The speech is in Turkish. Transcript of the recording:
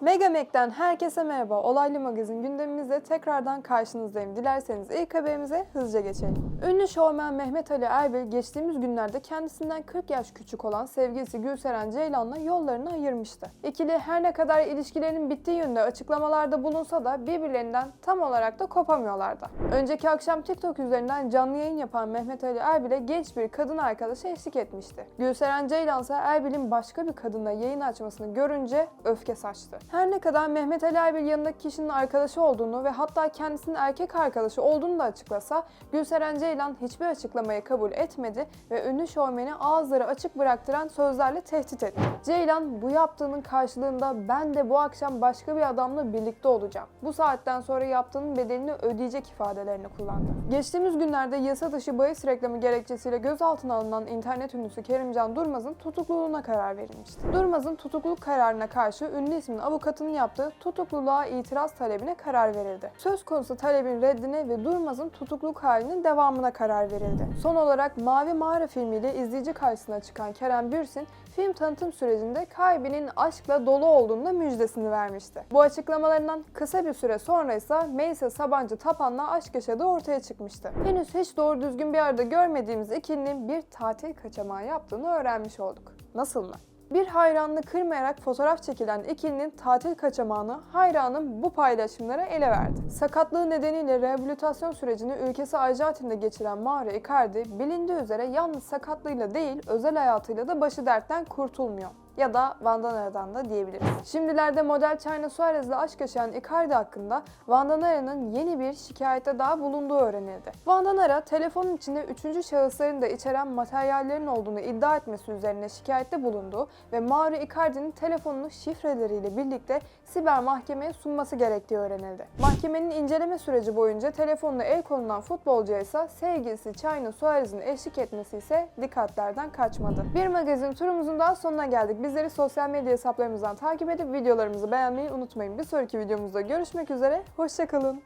Megamek'ten herkese merhaba. Olaylı Magazin gündemimizde tekrardan karşınızdayım. Dilerseniz ilk haberimize hızlıca geçelim. Ünlü şovmen Mehmet Ali Erbil geçtiğimiz günlerde kendisinden 40 yaş küçük olan sevgilisi Gülseren Ceylan'la yollarını ayırmıştı. İkili her ne kadar ilişkilerinin bittiği yönde açıklamalarda bulunsa da birbirlerinden tam olarak da kopamıyorlardı. Önceki akşam TikTok üzerinden canlı yayın yapan Mehmet Ali Erbil'e genç bir kadın arkadaşı eşlik etmişti. Gülseren Ceylan ise Erbil'in başka bir kadınla yayın açmasını görünce öfke saçtı. Her ne kadar Mehmet Ali Erbil yanındaki kişinin arkadaşı olduğunu ve hatta kendisinin erkek arkadaşı olduğunu da açıklasa Gülseren Ceylan hiçbir açıklamayı kabul etmedi ve ünlü şovmeni ağızları açık bıraktıran sözlerle tehdit etti. Ceylan bu yaptığının karşılığında ben de bu akşam başka bir adamla birlikte olacağım. Bu saatten sonra yaptığının bedelini ödeyecek ifadelerini kullandı. Geçtiğimiz günlerde yasa dışı bahis reklamı gerekçesiyle gözaltına alınan internet ünlüsü Kerimcan Durmaz'ın tutukluluğuna karar verilmişti. Durmaz'ın tutukluluk kararına karşı ünlü ismin avukatının yaptığı tutukluluğa itiraz talebine karar verildi. Söz konusu talebin reddine ve Durmaz'ın tutukluluk halinin devamına karar verildi. Son olarak Mavi Mağara filmiyle izleyici karşısına çıkan Kerem Bürsin, film tanıtım sürecinde kalbinin aşkla dolu olduğunda müjdesini vermişti. Bu açıklamalarından kısa bir süre sonra ise Meysa Sabancı Tapan'la aşk yaşadığı ortaya çıkmıştı. Henüz hiç doğru düzgün bir arada görmediğimiz ikilinin bir tatil kaçamağı yaptığını öğrenmiş olduk. Nasıl mı? Bir hayranını kırmayarak fotoğraf çekilen ikilinin tatil kaçamağını hayranın bu paylaşımlara ele verdi. Sakatlığı nedeniyle rehabilitasyon sürecini ülkesi Arjantin'de geçiren Mauro Icardi bilindiği üzere yalnız sakatlığıyla değil özel hayatıyla da başı dertten kurtulmuyor ya da Vandanara'dan da diyebiliriz. Şimdilerde model China Suarez'le aşk yaşayan Icardi hakkında Vandanara'nın yeni bir şikayette daha bulunduğu öğrenildi. Vandanara, telefonun içinde üçüncü şahısların da içeren materyallerin olduğunu iddia etmesi üzerine şikayette bulundu ve Mauro Icardi'nin telefonunu şifreleriyle birlikte siber mahkemeye sunması gerektiği öğrenildi. Mahkemenin inceleme süreci boyunca telefonuna el konulan futbolcuya ise sevgilisi China Suarez'in eşlik etmesi ise dikkatlerden kaçmadı. Bir magazin turumuzun daha sonuna geldik. Bizleri sosyal medya hesaplarımızdan takip edip videolarımızı beğenmeyi unutmayın. Bir sonraki videomuzda görüşmek üzere. Hoşçakalın.